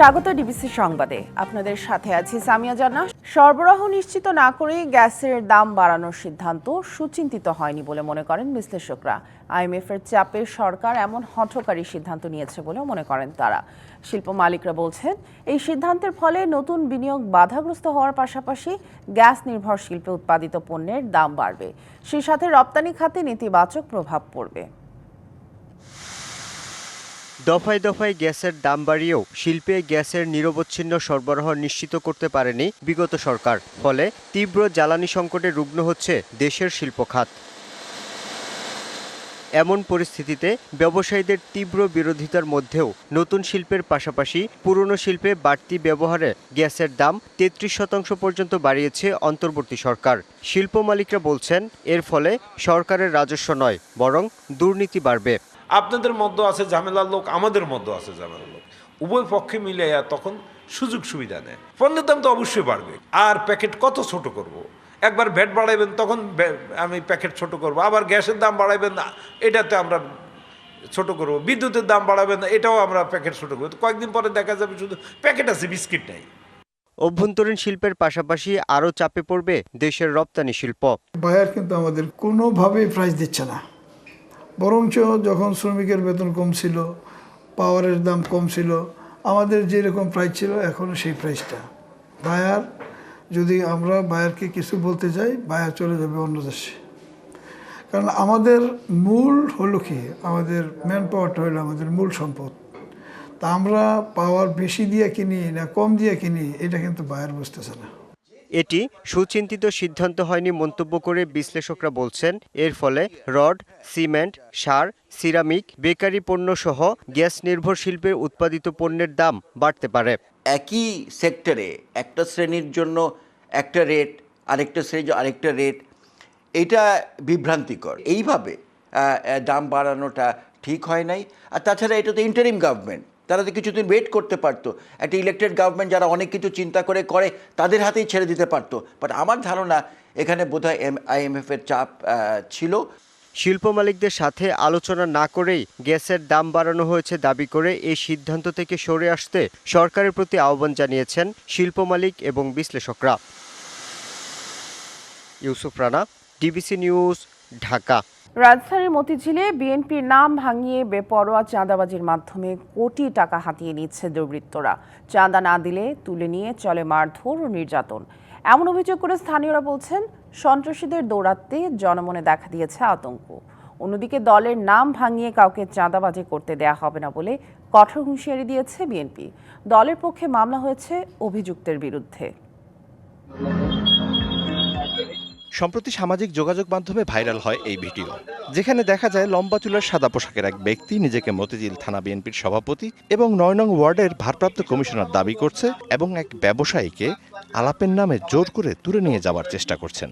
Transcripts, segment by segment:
স্বাগত ডিবিসি সংবাদে। আপনাদের সাথে আছি সামিয়া জান্না সরবরাহ নিশ্চিত না করেই গ্যাসের দাম বাড়ানোর সিদ্ধান্ত সুচিন্তিত হয়নি বলে মনে করেন বিশ্লেষকরা। আইএমএফ এর চাপে সরকার এমন হঠকারী সিদ্ধান্ত নিয়েছে বলেও মনে করেন তারা। শিল্প মালিকরা বলছেন, এই সিদ্ধান্তের ফলে নতুন বিনিয়োগ বাধাগ্রস্ত হওয়ার পাশাপাশি গ্যাস নির্ভর শিল্পে উৎপাদিত পণ্যের দাম বাড়বে। সেই সাথে রপ্তানি খাতে নেতিবাচক প্রভাব পড়বে। দফায় দফায় গ্যাসের দাম বাড়িয়েও শিল্পে গ্যাসের নিরবচ্ছিন্ন সরবরাহ নিশ্চিত করতে পারেনি বিগত সরকার, ফলে তীব্র জ্বালানি সংকটে রুগ্ন হচ্ছে দেশের শিল্প খাত। এমন পরিস্থিতিতে ব্যবসায়ীদের তীব্র বিরোধিতার মধ্যেও নতুন শিল্পের পাশাপাশি পুরনো শিল্পে বাড়তি ব্যবহারে গ্যাসের দাম তেত্রিশ শতাংশ পর্যন্ত বাড়িয়েছে অন্তর্বর্তী সরকার। শিল্প মালিকরা বলছেন, এর ফলে সরকারের রাজস্ব নয়, বরং দুর্নীতি বাড়বে। আপনাদের মধ্যে আছে ঝামেলার লোক আমাদের মধ্যে আছে ঝামেলার লোক। উভয় পক্ষে মিলে তখন সুযোগ সুবিধা নেয়। পণ্যের দাম তো অবশ্যই বাড়বে। আর প্যাকেট কত ছোট করব। একবার ভ্যাট বাড়াইবেন তখন আমি প্যাকেট ছোট করব। আবার গ্যাসের দাম বাড়াইবেন না এটাতে আমরা ছোট করব। বিদ্যুতের দাম বাড়াবেন না এটাও আমরা প্যাকেট ছোট করব। কয়েকদিন পরে দেখা যাবে শুধু প্যাকেট আছে বিস্কিট নাই। অভ্যন্তরীণ শিল্পের পাশাপাশি আরও চাপে পড়বে দেশের রপ্তানি শিল্প। বায়ার কিন্তু আমাদের কোনোভাবেই প্রাইস দিচ্ছে না। বরঞ্চ যখন শ্রমিকের বেতন কম ছিল পাওয়ারের দাম কম ছিল আমাদের যেরকম প্রাইস ছিল এখনও সেই প্রাইসটা বায়ার, যদি আমরা বায়ারকে কিছু বলতে যাই বায়ার চলে যাবে অন্য দেশে। কারণ আমাদের মূল হলো কি? আমাদের ম্যান পাওয়ারটা হলো আমাদের মূল সম্পদ। তা আমরা পাওয়ার বেশি দিয়ে কিনি না কম দিয়ে কিনি, এটা কিন্তু বায়ার বুঝতেছে না। এটি সুচিন্তিত সিদ্ধান্ত হয়নি মন্তব্য করে বিশ্লেষকরা বলছেন, এর ফলে রড, সিমেন্ট, সার, সিরামিক, বেকারি পণ্য সহ গ্যাস নির্ভর শিল্পে উৎপাদিত পণ্যের দাম বাড়তে পারে। একই সেক্টরে একটা শ্রেণির জন্য একটা রেট, আরেকটা শ্রেণির আরেকটা রেট, এটা বিভ্রান্তিকর। এইভাবে দাম বাড়ানোটা ঠিক হয় নাই। আর তাছাড়া এটা তো ইন্টারিম গভর্নমেন্ট তারা তো কিছুদিন ওয়েট করতে পারতো, একটা ইলেক্টেড গভর্নমেন্ট যারা অনেক কিছু চিন্তা করে করে, তাদের হাতেই ছেড়ে দিতে পারতো। বাট আমার ধারণা, এখানে বোধহয় এম আইএমএফের চাপ ছিল। শিল্প মালিকদের সাথে আলোচনা না করেই গ্যাসের দাম বাড়ানো হয়েছে দাবি করে এই সিদ্ধান্ত থেকে সরে আসতে সরকারের প্রতি আহ্বান জানিয়েছেন শিল্প মালিক এবং বিশ্লেষকরা। Yusuf Rana, DBC news, Dhaka. রাজধানীর মতিঝিলে বিএনপির নাম ভাঙিয়ে বেপরোয়া চাঁদাবাজির মাধ্যমে কোটি টাকা হাতিয়ে নিচ্ছে দুর্বৃত্তরা। চাঁদা না দিলে তুলে নিয়ে চলে মারধর ও নির্যাতন। এমন অভিযোগ করে স্থানীয়রা বলছেন, সন্ত্রাসীদের দৌড়াতে জনমনে দেখা দিয়েছে আতঙ্ক। অন্যদিকে দলের নাম ভাঙিয়ে কাউকে চাঁদাবাজি করতে দেয়া হবে না বলে কঠোর হুঁশিয়ারি দিয়েছে বিএনপি। দলের পক্ষে মামলা হয়েছে অভিযুক্তের বিরুদ্ধে। সম্প্রতি সামাজিক যোগাযোগ মাধ্যমে ভাইরাল হয় এই ভিডিও। যেখানে দেখা যায় লম্বা চুলের সাদা পোশাকের এক ব্যক্তি নিজেকে মতিঝিল থানা বিএনপির সভাপতি এবং নয় নং ওয়ার্ডের ভারপ্রাপ্ত কমিশনার দাবি করছে এবং এক ব্যবসায়ীকে আলাপের নামে জোর করে তুলে নিয়ে যাওয়ার চেষ্টা করছেন।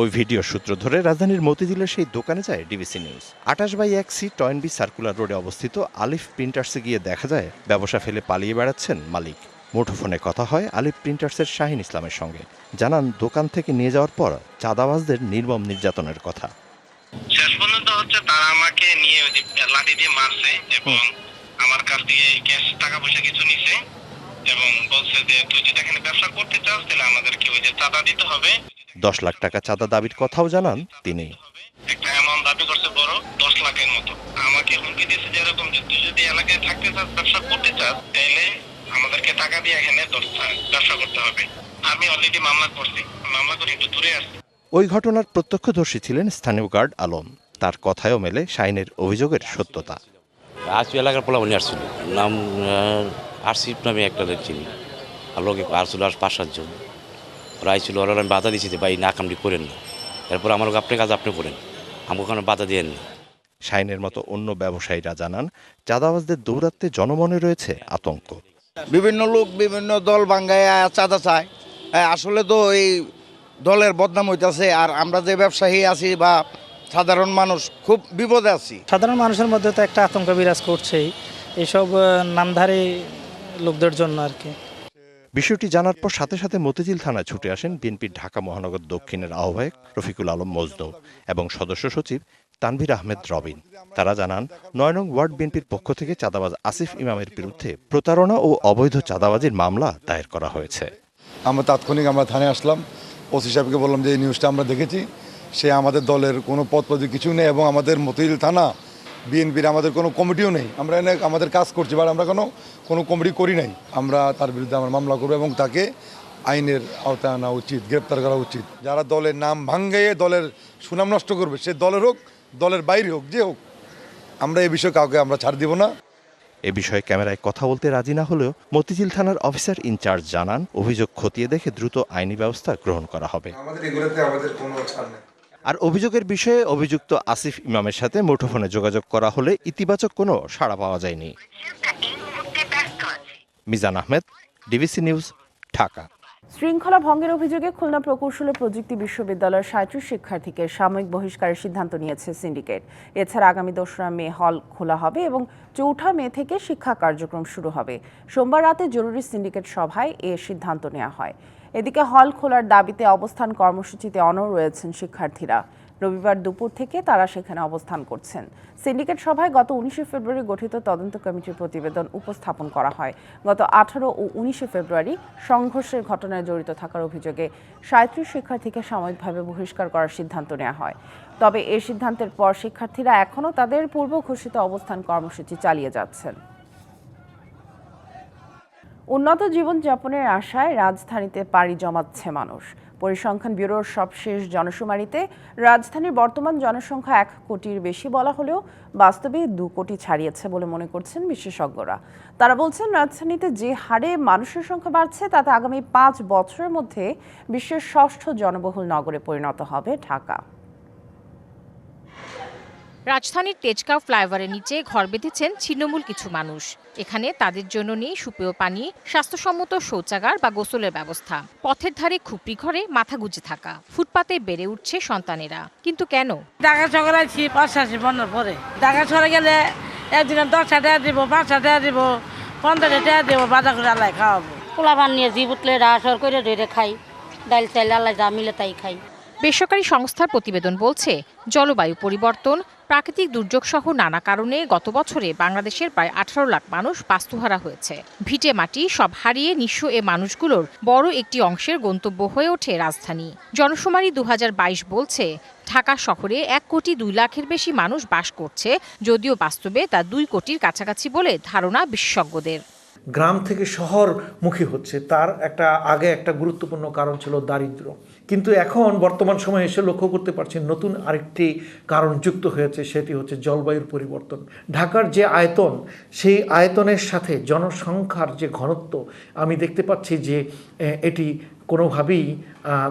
ওই ভিডিও সূত্র ধরে রাজধানীর মতিঝিলের সেই দোকানে যায় ডিবিসি নিউজ। আটাশ বাই এক সি টয়েনবি সার্কুলার রোডে অবস্থিত আলিফ প্রিন্টার্সে গিয়ে দেখা যায়, ব্যবসা ফেলে পালিয়ে বেড়াচ্ছেন মালিক। মুঠোফোনে কথা হয় আলিফ প্রিন্টার্সের শাহিন ইসলামের সঙ্গে। জানান দোকান থেকে নিয়ে যাওয়ার পর চাঁদাবাজদের নির্মম নির্যাতনের কথা। শেষ পর্যন্ত হচ্ছে তারা আমাকে নিয়ে লাঠি দিয়ে মারছে এবং আমার কাছ থেকে ক্যাশ টাকা পয়সা কিছু নিছে এবং বলছে যে তুই যদি এখানে ব্যবসা করতে চাস তাহলে আমাদেরকে ওই যে চাঁদা দিতে হবে। দশ লাখ টাকা চাঁদা দাবির কথাও জানান তিনি। একটা অ্যামাউন্ট দাবি করছে বড় দশ লাখের মতো। আমাকে হুমকি দিয়েছে যে এরকম যে তুই যদি এলাকায় থাকতে চাস ব্যবসা করতে চাস তাহলে আমাদেরকে টাকা দিয়ে এখানে ব্যবসা করতে হবে। আমি অলরেডি মামলা করছি। মামলা করে একটু দূরে আসছি। ওই ঘটনার প্রত্যক্ষদর্শী ছিলেন স্থানীয় গার্ড আলম। তার কথায়ও মেলে শাইনের অভিযোগের সত্যতা। আসু এলাকার পোলাপানি আসছিল। নাম আরসিফ নামে একটা লোক চিনি। আর লোকে আসছিল আর পাঁচ সাতজন। ওরা আইছিল ওরা আমি বাধা দিয়েছি যে ভাই না কামটি করেন না। এরপর আমার আপনি কাজ আপনি করেন। আমাকে ওখানে বাধা দেন না। শাইনের মতো অন্য ব্যবসায়ীরা জানান চাঁদাবাজদের দৌরাত্মে জনমনে রয়েছে আতঙ্ক। বিভিন্ন লোক বিভিন্ন দল বাঙ্গায় চাঁদা চায়। হ্যাঁ, আসলে তো এই দলের বদনাম হইতেছে আর আমরা যে ব্যবসায়ী আছি বা সাধারণ মানুষ খুব বিপদে আছি। সাধারণ মানুষের মধ্যে তো একটা আতঙ্ক বিরাজ করছেই এসব নামধারী লোকদের জন্য আর কি। বিষয়টি জানার পর সাথে সাথে মতিঝিল থানায় ছুটে আসেন বিএনপির ঢাকা মহানগর দক্ষিণের আহ্বায়ক রফিকুল আলম মজদৌ এবং সদস্য সচিব তানভীর আহমেদ রবিন। তারা জানান, নয় নং ওয়ার্ড বিএনপির পক্ষ থেকে চাঁদাবাজ আসিফ ইমামের বিরুদ্ধে প্রতারণা ও অবৈধ চাঁদাবাজির মামলা দায়ের করা হয়েছে। আমরা তাৎক্ষণিক আমরা থানায় আসলাম, ওসি সাহেবকে বললাম যে এই নিউজটা আমরা দেখেছি। সে আমাদের দলের কোনো পদ পদে কিছু নেই এবং আমাদের মতিল থানা বিএনপির আমাদের কোনো কমিটিও নেই। আমরা এনে আমাদের কাজ করছি, বাট আমরা কোনো কোনো কমিটি করি নাই। আমরা তার বিরুদ্ধে আমরা মামলা করব এবং তাকে আইনের আওতায় আনা উচিত, গ্রেপ্তার করা উচিত। যারা দলের নাম ভাঙ্গাইয়ে দলের সুনাম নষ্ট করবে, সে দলের হোক দলের বাইরে হোক যে হোক আমরা এই বিষয়ে কাউকে আমরা ছাড় দিব না। এ বিষয়ে ক্যামেরায় কথা বলতে রাজি না হলেও মতিঝিল থানার অফিসার ইনচার্জ জানান অভিযোগ খতিয়ে দেখে দ্রুত আইনি ব্যবস্থা গ্রহণ করা হবে। আমাদের এগুলোতে আমাদের কোনো ছাড় নেই। আর অভিযোগের বিষয়ে অভিযুক্ত আসিফ ইমামের সাথে মুঠোফোনে যোগাযোগ করা হলে ইতিবাচক কোনো সাড়া পাওয়া যায়নি। Mizan Ahmed DBC news Dhaka. শৃঙ্খলা ভঙ্গের অভিযোগে খুলনা প্রকৌশল ও প্রযুক্তি বিশ্ববিদ্যালয়ের সাঁত্রিশ শিক্ষার্থীকে সাময়িক বহিষ্কারের সিদ্ধান্ত নিয়েছে সিন্ডিকেট। এছাড়া আগামী দোসরা মে হল খোলা হবে এবং চৌঠা মে থেকে শিক্ষা কার্যক্রম শুরু হবে। সোমবার রাতে জরুরি সিন্ডিকেট সভায় এ সিদ্ধান্ত নেওয়া হয়। এদিকে হল খোলার দাবিতে অবস্থান কর্মসূচিতে অনর রয়েছেন শিক্ষার্থীরা। রবিবার দুপুর থেকে তারা সেখানে অবস্থান করছেন। সিন্ডিকেট সভায় গত উনিশে ফেব্রুয়ারি গঠিত তদন্ত কমিটির প্রতিবেদন উপস্থাপন করা হয়। গত আঠারো ও উনিশে ফেব্রুয়ারি সংঘর্ষের ঘটনায় জড়িত থাকার অভিযোগে সাঁত্রিশ শিক্ষার্থীকে সাময়িকভাবে বহিষ্কার করার সিদ্ধান্ত নেওয়া হয়। তবে এ সিদ্ধান্তের পর শিক্ষার্থীরা এখনও তাদের পূর্ব ঘোষিত অবস্থান কর্মসূচি চালিয়ে যাচ্ছেন। উন্নত জীবনযাপনের আশায় রাজধানীতে পাড়ি জমাচ্ছে মানুষ। পরিসংখ্যান ব্যুরোর সবশেষ জনশুমারিতে রাজধানীর বর্তমান জনসংখ্যা এক কোটির বেশি বলা হলেও বাস্তবে দু কোটি ছাড়িয়েছে বলে মনে করছেন বিশেষজ্ঞরা। তারা বলছেন, রাজধানীতে যে হারে মানুষের সংখ্যা বাড়ছে, তাতে আগামী পাঁচ বছরের মধ্যে বিশ্বের ষষ্ঠ জনবহুল নগরে পরিণত হবে ঢাকা। রাজধানীর তেজগাঁও ফ্লাইওভারের নিচে ঘর বেঁধেছেন ছিন্নমূল কিছু মানুষ। এখানে তাদের জন্য নেই সুপেয় পানি স্বাস্থ্যসম্মত শৌচাগার বা গোসলের ব্যবস্থা। পথের ধারে খুপড়ি ঘরে মাথা গুজে থাকা। ফুটপাতে বেড়ে উঠছে সন্তানেরা। কিন্তু কেন? ঢাকা শহরে আছি পাঁচশাশি বন্যার পরে। ঢাকা শহরে গেলে একদিনে দশটা টাকা দিব পাঁচটা টাকা দিব পঞ্চাশটা টাকা দিব বাজার করে আল্লাহ খাওয়াবো। পোলা ভান নিয়ে জি উঠলে রাসর করে ধরে খাই ডাইল চাইলে আল্লাহ যা মিলে তাই খাই। বেসরকারি সংস্থার প্রতিবেদন বলছে, জলবায়ু পরিবর্তন, প্রাকৃতিক দুর্যোগ সহ নানা কারণে গত বছরে বাংলাদেশের প্রায় আঠারো লাখ মানুষ বাস্তুহারা হয়েছে। ভিটে মাটি সব হারিয়ে নিঃস্ব এ মানুষগুলোর বড় একটি অংশের গন্তব্য হয়ে ওঠে রাজধানী। জনশুমারি দু হাজার বাইশ বলছে, ঢাকা শহরে এক কোটি দুই লাখের বেশি মানুষ বাস করছে, যদিও বাস্তবে তা দুই কোটির কাছাকাছি বলে ধারণা বিশেষজ্ঞদের। গ্রাম থেকে শহরমুখী হচ্ছে, তার একটা আগে একটা গুরুত্বপূর্ণ কারণ ছিল দারিদ্র। কিন্তু এখন বর্তমান সময়ে এসে লক্ষ্য করতে পারছেন নতুন আরেকটি কারণ যুক্ত হয়েছে, সেটি হচ্ছে জলবায়ুর পরিবর্তন। ঢাকার যে আয়তন, সেই আয়তনের সাথে জনসংখ্যার যে ঘনত্ব, আমি দেখতে পাচ্ছি যে এটি কোনোভাবেই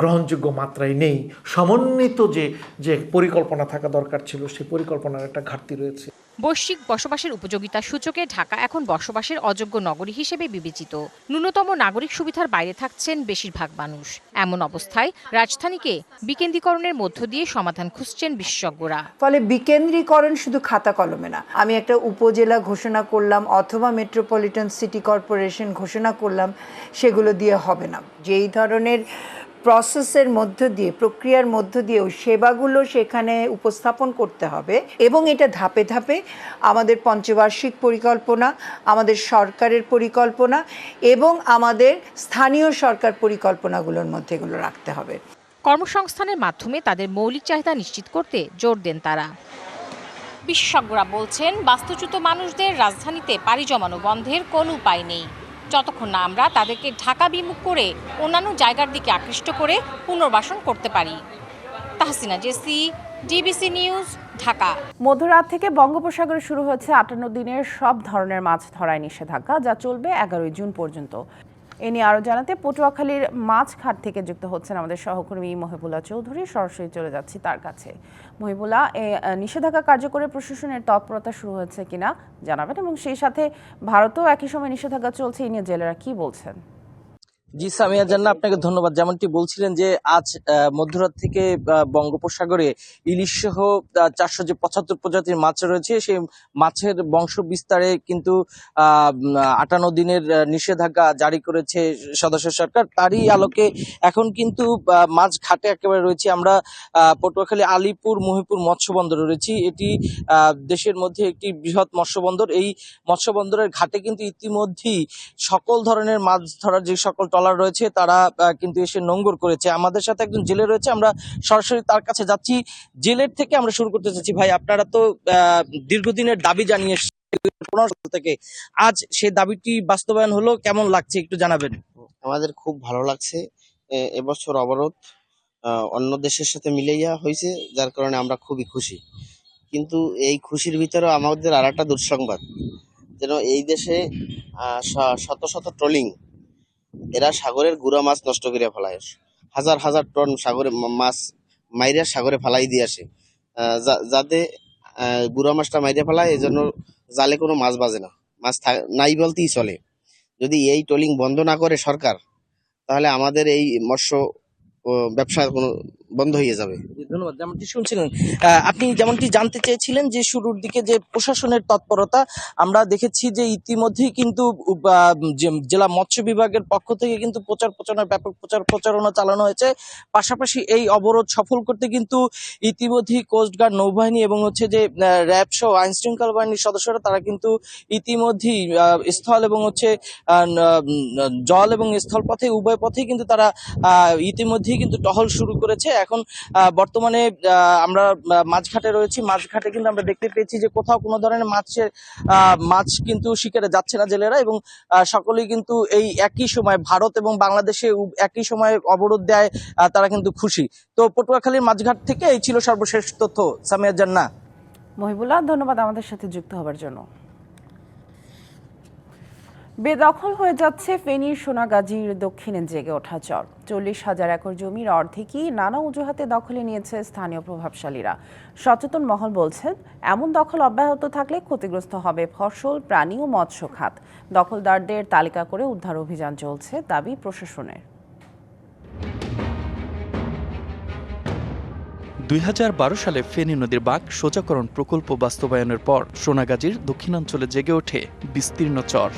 গ্রহণযোগ্য মাত্রায় নেই। সমন্বিত যে যে পরিকল্পনা থাকা দরকার ছিল, সেই পরিকল্পনার একটা ঘাটতি রয়েছে। বৈশ্বিক বসবাসের উপযোগিতা সূচকে ঢাকা এখন বসবাসের অযোগ্য নগরী হিসেবে বিবেচিত। ন্যূনতম নাগরিক সুবিধার বাইরে থাকছেন বেশিরভাগ মানুষ। এমন অবস্থায় রাজধানীকে বিকেন্দ্রীকরণের মধ্য দিয়ে সমাধান খুঁজছেন বিশেষজ্ঞরা। ফলে বিকেন্দ্রীকরণ শুধু খাতা কলমে না, আমি একটা উপজেলা ঘোষণা করলাম অথবা মেট্রোপলিটন সিটি কর্পোরেশন ঘোষণা করলাম, সেগুলো দিয়ে হবে না। যেই ধরনের প্রসেসের মধ্য দিয়ে, প্রক্রিয়ার মধ্য দিয়েও সেবাগুলো সেখানে উপস্থাপন করতে হবে এবং এটা ধাপে ধাপে আমাদের পঞ্চবার্ষিক পরিকল্পনা, আমাদের সরকারের পরিকল্পনা এবং আমাদের স্থানীয় সরকার পরিকল্পনাগুলোর মধ্যে এগুলো রাখতে হবে। কর্মসংস্থানের মাধ্যমে তাদের মৌলিক চাহিদা নিশ্চিত করতে জোর দেন তারা। বিশেষজ্ঞরা বলছেন, বাস্তুচ্যুত মানুষদের রাজধানীতে পাড়ি জমানো বন্ধের কোনো উপায় নেই। যতক্ষণ না আমরা তাদেরকে ঢাকা বিমুখ করে অন্যান্য জায়গার দিকে আকৃষ্ট করে পুনর্বাসন করতে পারি। Tahsina Jesy DBC news Dhaka. মধ্যরাত থেকে বঙ্গোপসাগরে শুরু হয়েছে আটান্ন দিনের সব ধরনের মাছ ধরায় নিষেধাজ্ঞা, যা চলবে এগারোই জুন পর্যন্ত। এ নিয়ে আরও জানাতে পটুয়াখালীর মাছঘাট থেকে যুক্ত হচ্ছেন আমাদের সহকর্মী মহিবুল্লাহ চৌধুরী। সরাসরি চলে যাচ্ছি তার কাছে। মহিবুলা এ নিষেধাজ্ঞা কার্যকরে প্রশাসনের তৎপরতা শুরু হয়েছে কিনা জানাবেন এবং সেই সাথে ভারতেও একই সময় নিষেধাজ্ঞা চলছে এই নিয়ে জেলেরা কি বলছেন? জি, সামিয়া জান্না আপনাকে ধন্যবাদ। যেমনটি বলছিলেন যে, আজ মধ্যরাত থেকে বঙ্গোপসাগরে ইলিশ সহ চারশো যে পঁচাত্তর প্রজাতির মাছ রয়েছে, সেই মাছের বংশ বিস্তারে কিন্তু আটান্ন দিনের নিষেধাজ্ঞা জারি করেছে সদস্য সরকার। তারই আলোকে এখন কিন্তু মাছ ঘাটে একেবারে রয়েছে। আমরা পটুয়াখালী, আলিপুর, মহিপুর মৎস্য বন্দরে রয়েছি। এটি দেশের মধ্যে একটি বৃহৎ মৎস্য বন্দর। এই মৎস্য বন্দরের ঘাটে কিন্তু ইতিমধ্যেই সকল ধরনের মাছ ধরার যে সকল ট্রলার রয়েছে তারা কিন্তু এসে নোঙ্গর করেছে। আমাদের সাথে একজন জেলে রয়েছে আমরা সরাসরি তার কাছে যাচ্ছি। জেলের থেকে আমরা শুরু করতে চাচ্ছি। ভাই আপনারা তো দীর্ঘদিনের দাবি জানিয়ে এসেছেন, 15 সাল থেকে। আজ সেই দাবিটি বাস্তবায়ন হলো কেমন লাগছে একটু জানাবেন? আমাদের খুব ভালো লাগছে এবছর অবরোধ অন্য দেশের সাথে মিলাইয়া হয়েছে যার কারণে আমরা খুবই খুশি। কিন্তু এই খুশির ভিতরে আমাদের আর একটা দুঃসংবাদ যেন এই দেশে শত শত ট্রলিং এরা সাগরের গুড়া মাছ নষ্ট করে ফেলায়। হাজার হাজার টন সাগরে মাছ মাইরা সাগরে ফেলাই দিয়ে আসে। যাতে গুড়া মাছটা মাইরে ফেলায় এই জন্য জালে কোনো মাছ বাজে না। মাছ নাই বলতেই চলে। যদি এই ট্রলিং বন্ধ না করে সরকার, তাহলে আমাদের এই মৎস্য ব্যবসার ব্যবসা কোনো বন্ধ হয়ে যাবে। ধন্যবাদ। যেমনটি শুনছিলেন আপনি যেমনটি জানতে চেয়েছিলেন যে শুরুর দিকে যে প্রশাসনের তৎপরতা, আমরা দেখেছি যে ইতিমধ্যেই কিন্তু জেলা মৎস্য বিভাগের পক্ষ থেকে কিন্তু প্রচার প্রচারণা, ব্যাপক প্রচার প্রচারণা চালানো হয়েছে। পাশাপাশি এই অবরোধ সফল করতে কিন্তু ইতিমধ্যেই কোস্টগার্ড নৌবাহিনী এবং হচ্ছে যে র্যাব সহ আইন শৃঙ্খলা বাহিনীর সদস্যরা, তারা কিন্তু ইতিমধ্যেই স্থল এবং হচ্ছে জল এবং স্থল পথে, উভয় পথেই কিন্তু তারা ইতিমধ্যেই কিন্তু টহল শুরু করেছে। এখন বর্তমানে আমরা মাঝঘাটে রয়েছি। মাঝঘাটে কিন্তু আমরা দেখতে পেয়েছি যে কোথাও কোনো ধরনের মাছের মাছ কিন্তু শিকারে যাচ্ছে না জেলেরা এবং সকলেই কিন্তু এই একই সময় ভারত এবং বাংলাদেশে একই সময় অবরোধ দেয় তারা কিন্তু খুশি। তো পটুয়াখালীর মাঝঘাট থেকে এই ছিল সর্বশেষ তথ্য। সামিয়া জান্না মহিবুল্লাহ, ধন্যবাদ আমাদের সাথে যুক্ত হবার জন্য। বেদখল হয়ে যাচ্ছে ফেনীর সোনাগাজীর দক্ষিণে জেগে ওঠা চর। চল্লিশ হাজার একর জমির অর্ধেকই নানা অজুহাতে দখলে নিয়েছে স্থানীয় প্রভাবশালীরা। সচেতন মহল বলছেন, এমন দখল অব্যাহত থাকলে ক্ষতিগ্রস্ত হবে ফসল, প্রাণী ও মৎস্য খাত। দখলদারদের তালিকা করে উদ্ধার অভিযান চলছে দাবি প্রশাসনের। দুই হাজার বারো সালে ফেনী নদীর বাঁক সোজাকরণ প্রকল্প বাস্তবায়নের পর সোনাগাজীর দক্ষিণাঞ্চলে জেগে ওঠে বিস্তীর্ণ চর।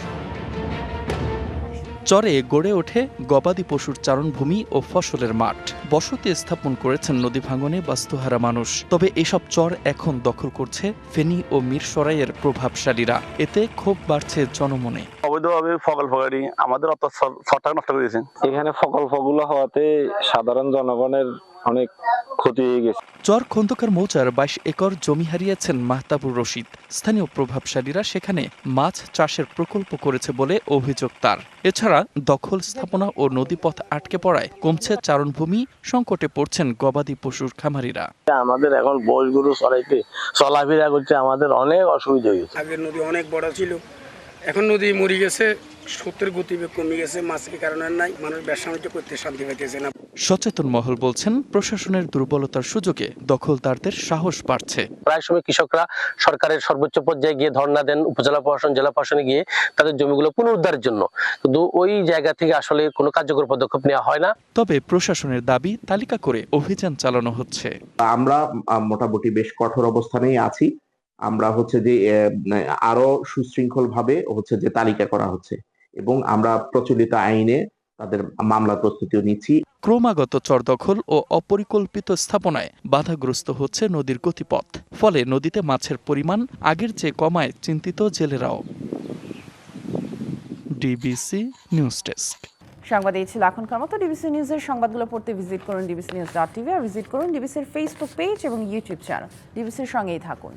চরে গড়ে ওঠে গবাদি পশুর চারণভূমি ও ফসলের মাঠ। বসতি স্থাপন করেছেন নদী ভাঙনে বাস্তুহারা মানুষ। তবে এসব চর এখন দখল করছে ফেনী ও মিরসরাইয়ের প্রভাবশালীরা। এতে ক্ষোভ বাড়ছে জনমনে। অবৈধভাবে ফকল ফকারি আমাদের অত ছটা নষ্ট করে দিয়েছেন এখানে ফকল ফগুলো হওয়াতে সাধারণ জনগণের অনেক ক্ষতি হয়ে গেছে। চর খন্দকার মৌচার বাইশ একর জমি হারিয়েছেন মাহতাবুর রশিদ। স্থানীয় প্রভাবশালীরা সেখানে মাছ চাষের প্রকল্প করেছে বলে অভিযোগ তার। এছাড়া দখল স্থাপনা ও নদীপথ আটকে পড়ায় কমছে চারণভূমি সংকটে পড়ছেন গবাদি পশুর খামারিরা। আমাদের এখন বয়স গরু চড়াইতে চলাফেরা করতে আমাদের অনেক অসুবিধা হয়েছে আগের নদী অনেক বড় ছিল এখন নদী মরে গেছে সত্যের গতিবেগ কমে গেছে মাছের কারণে নাই মানুষ ব্যবসা করতে শান্তি পাইতেছে না। সচেতন মহল বলছেন প্রশাসনের দুর্বলতার সুযোগে দখলদারদের সাহস বাড়ছে। প্রায় সময় কৃষকরা সরকারের সর্বোচ্চ পর্যায়ে গিয়ে ধর্ণা দেন উপজেলা প্রশাসন জেলা প্রশাসনে গিয়ে তাদের জমিগুলো পুনরুদ্ধারের জন্য। কিন্তু ওই জায়গা থেকে আসলে কোনো কার্যকর পদক্ষেপ নেওয়া হয় না। তবে প্রশাসনের দাবি তালিকা করে অভিযান চালানো হচ্ছে। আমরা মোটামুটি বেশ কঠোর অবস্থানেই আছি। আমরা হচ্ছে যে আরও সুশৃঙ্খল ভাবে হচ্ছে যে তালিকা করা হচ্ছে। এবং আমরা প্রচলিত আইনে তাদের মামলা প্রস্তুতিও নিচ্ছি। ক্রমাগত চর দখল ও অপরিকল্পিত স্থাপনায় বাধাগ্রস্ত হচ্ছে নদীর গতিপথ ফলে নদীতে মাছের পরিমাণ আগের চেয়ে কমায় চিন্তিত জেলেরাও। DBC news desk. সংবাদ এই ছিল এখনকার মতো। ডিবিসি নিউজের সংবাদগুলো পড়তে ভিজিট করুন ডিবিসি নিউজ ডট টিভি আর ভিজিট করুন ডিবিসির ফেসবুক পেজ এবং ইউটিউব চ্যানেল ডিবিসির সঙ্গেই থাকুন।